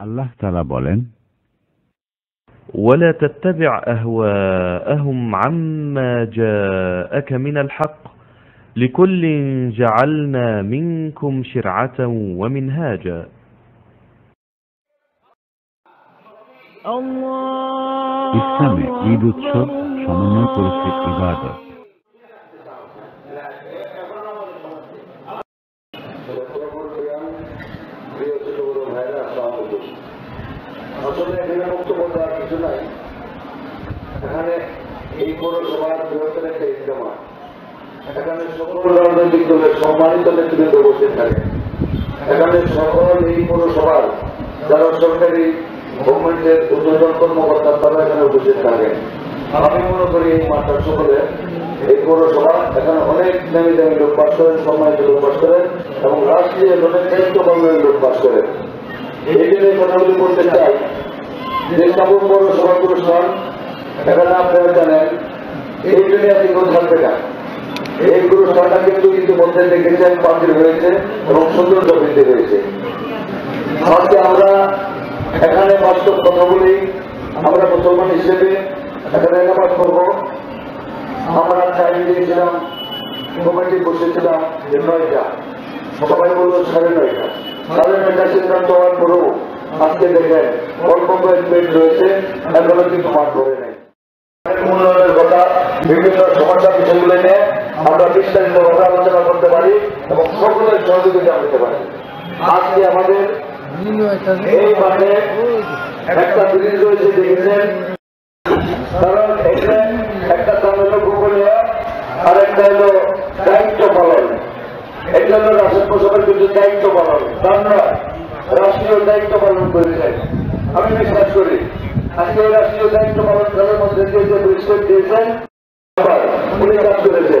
আল্লাহ তালা বলেন ولا تتبع أهواءهم عما جاءك من الحق لكل جعلنا منكم شرعة ومنهاجا ইসলামে ঈদ উৎসব সমন্বয় করেছে ইবাদত রাজনৈতিক দলের সম্মানিত নেতৃত্ব বসে থাকে। এখানে সকল এই পৌরসভার যারা সরকারি গভর্নমেন্টের উদ্বোধন কর্মকর্তা, তারা এখানে উপস্থিত থাকেন আমি মনে করি এই মাঠটা সকলে, এই পৌরসভা এখানে অনেক দামি দামি লোক বাস করেন সম্মানিত লোক বাস করেন এবং রাষ্ট্রীয় অনেক দায়িত্ব পালনের লোক বাস করেন এই জন্য কথাগুলি বলতে চাই যে কাপুর পৌরসভা পুরস্কার এখানে আপনারা জানেন, এই দুনিয়া থেকে থাকবে না। এই পুরস্কারটা কিন্তু ইতিমধ্যে দেখেছেন, বাতিল হয়েছে এবং সৌন্দর্য বৃদ্ধি হয়েছে। আজকে আমরা এখানে বাস্তব কথা বলি, আমরা মুসলমান হিসেবে এখানে নামাজ করব আমরা টাইম দিয়েছিলাম কমিটি বসেছিলাম নয়টা। সবাই বলল সাড়ে নয়টা। সাড়ে নয়টা সিদ্ধান্ত হওয়ার পরেও আজকে দেখেন, অল্প কয়েক বেড রয়েছে, এখনও কিন্তু মাঠ ধরে নেই। উন্নয়নের কথা, বিভিন্ন সমস্যা বিষয়গুলো নিয়ে আমরা বিস্তারিত ভাবে আলোচনা করতে পারি এবং সকলের সহযোগিতা করতে পারি। আজকে আমাদের এই মাঠে একটা ব্রিজ রয়েছে, দেখেছেন? কারণ এখানে একটা দাম গোপনীয়, আর একটা হলো দায়িত্ব পালন। এটা হলো রাষ্ট্র প্রসবের কিছু দায়িত্ব পালন। তার নয়, রাষ্ট্রীয় দায়িত্ব পালন করেছেন আমি বিশ্বাস করি, আজকে রাষ্ট্রীয় দায়িত্ব পালন করার মধ্যে যে বৃষ্টি দিয়েছেন, উনি কাজ করেছেন।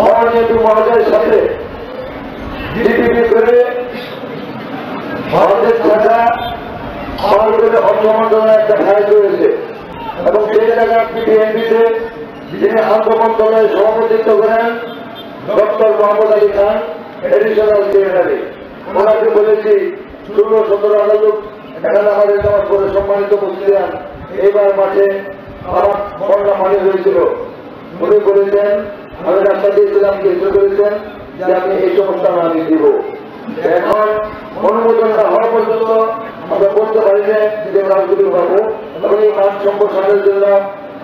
মহানীয় মহোদয়ের সাথে জিডিপি করে ভারতের থাকা ভারতের অর্থ মন্ত্রণালয়ের একটা ফাইল রয়েছে। এবং সেই জায়গায় বিএনপিতে যিনি আন্তঃমন্ত্রণালয়ের সভাপতিত্ব করেন, doctor Mohammad Ali Khan additional secretary ওনাকে বলেছি, ষোলো, সতেরো লোক এখানে আমাদের নামাজ করে সম্মানিত মুসলিয়ান এইবার মাঠে আমার বন্যা মানি হয়েছিল। উনি বলেছেন আমি রাস্তা দিয়েছিলাম কেন্দ্র করেছেন? যে আমি এই সমস্ত আমি দিব। এখন অনুমোদনটা হওয়া পর্যন্ত আমরা বলতে পারি যে কাজগুলি পাবো এবং এই মাঠ সম্প্রসারণের জন্য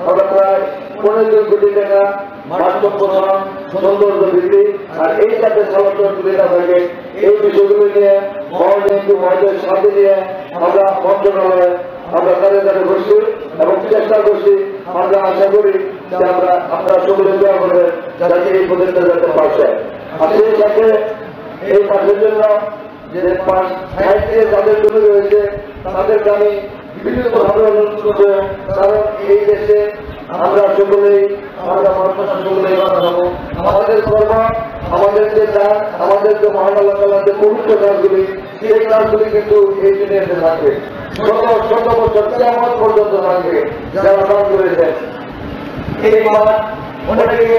আমরা প্রায় পনেরো কোটি টাকা মাঠ সম্প্রসারণ সৌন্দর্য বৃদ্ধি। আর এই সাথে সমর্থন সুবিধা থাকে, এই বিষয়গুলো নিয়ে মহাজয়ন্তী মহাজয়ের সাথে নিয়ে আমরা মন্ত্রণালয়ে আমরা তাদের তাদের বসছি এবং চেষ্টা করছি। আমরা আশা করি যে আমরা আপনারা সকলে দোয়া করবেন যাতে এই প্রজেক্টটা যাতে পারছে আর সেই সাথে এই মাঠের জন্য যে পাঁচ সাহিত্যে যাদের জন্য রয়েছে, তাদেরকে আমি বিভিন্নভাবে অনুরোধ করব। কারণ এই দেশে আমরা সকলেই, আমরা মানুষ সকলেই আমাদের কর্ম আমাদের যে দান আমাদের যে মহান যে পবিত্র কাজগুলি, সেই কাজগুলি কিন্তু এই দুনিয়াতে থাকবে। শত শত বছর কেমন পর্যন্ত থাকবে, যারা দান করেছেন। এই মাঠ অনেকে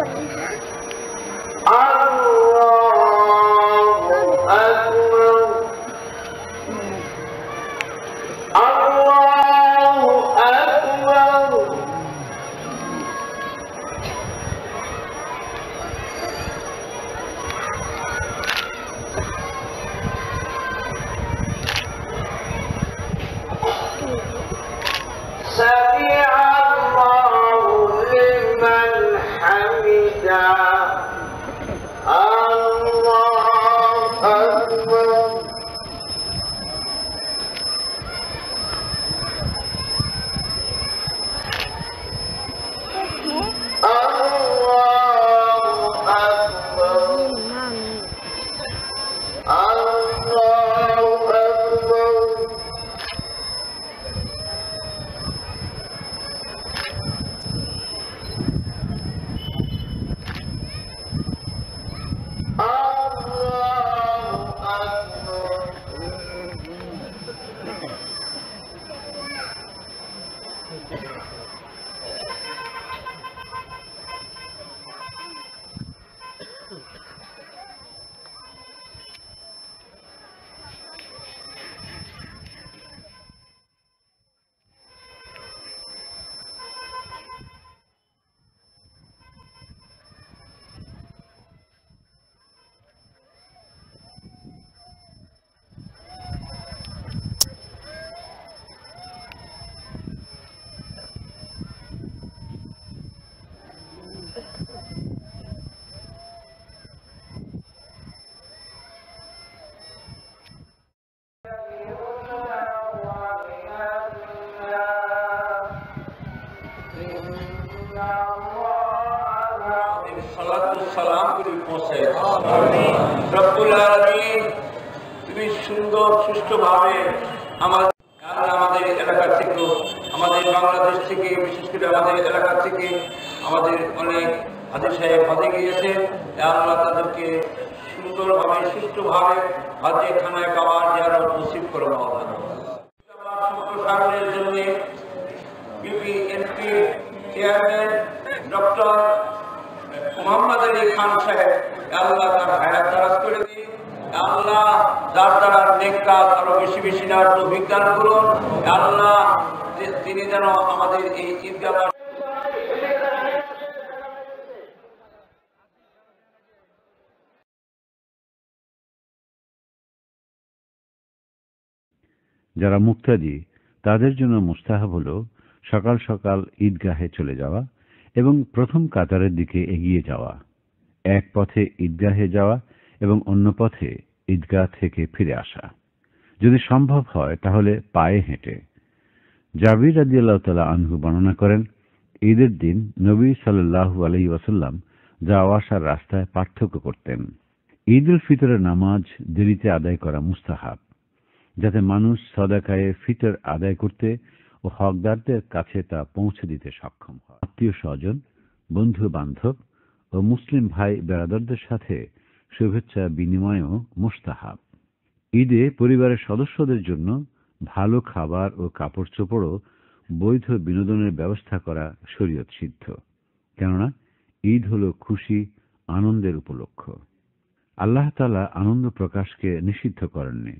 ผลนะคะ তুমি সুন্দর, সুষ্ঠুভাবে আমাদের আমাদের এলাকা থেকে, আমাদের বাংলাদেশ থেকে, বিশেষ করে আমাদের এলাকা থেকে আমাদের অনেক হাজির সাহেব হজে গিয়েছে আল্লাহ তাদেরকে সুন্দরভাবে, সুষ্ঠুভাবে হাজে খানায় খাবার যারা নসিব করো সম্প্রসারণের জন্য BPNP chairman doctor Mohammad Ali Khan সাহেব আল্লাহ তার হায়াত করে আল্লাহ যার দ্বারা আরও বেশি বেশি করুন। আল্লাহ তিনি যেন আমাদের এই যারা মুক্তাদি, তাদের জন্য মুস্তাহাব হল সকাল সকাল ঈদগাহে চলে যাওয়া এবং প্রথম কাতারের দিকে এগিয়ে যাওয়া। এক পথে ঈদগাহে যাওয়া এবং অন্য পথে ঈদগাহ থেকে ফিরে আসা। যদি সম্ভব হয়, তাহলে পায়ে হেঁটে। জাবির রাজি আল্লাহ তালা আনহু বর্ণনা করেন, ঈদের দিন নবী সাল্লাহু আলহি ওয়াসাল্লাম যাওয়া আসার রাস্তায় পার্থক্য করতেন। ঈদ উল ফিতরের নামাজ দেরিতে আদায় করা মুস্তাহাব, যাতে মানুষ সদাকায়ে ফিতর আদায় করতে ও হকদারদের কাছে তা পৌঁছে দিতে সক্ষম হয়। আত্মীয় স্বজন বন্ধু বান্ধব ও মুসলিম ভাই বেড়াদারদের সাথে শুভেচ্ছা বিনিময়ও মুস্তাহাব। ঈদে পরিবারের সদস্যদের জন্য ভালো খাবার ও কাপড় চোপড়ও বৈধ বিনোদনের ব্যবস্থা করা শরীয়ত সিদ্ধ। কেননা, ঈদ হল খুশি, আনন্দের উপলক্ষ। আল্লাহ তালা আনন্দ প্রকাশকে নিষিদ্ধ করেননি।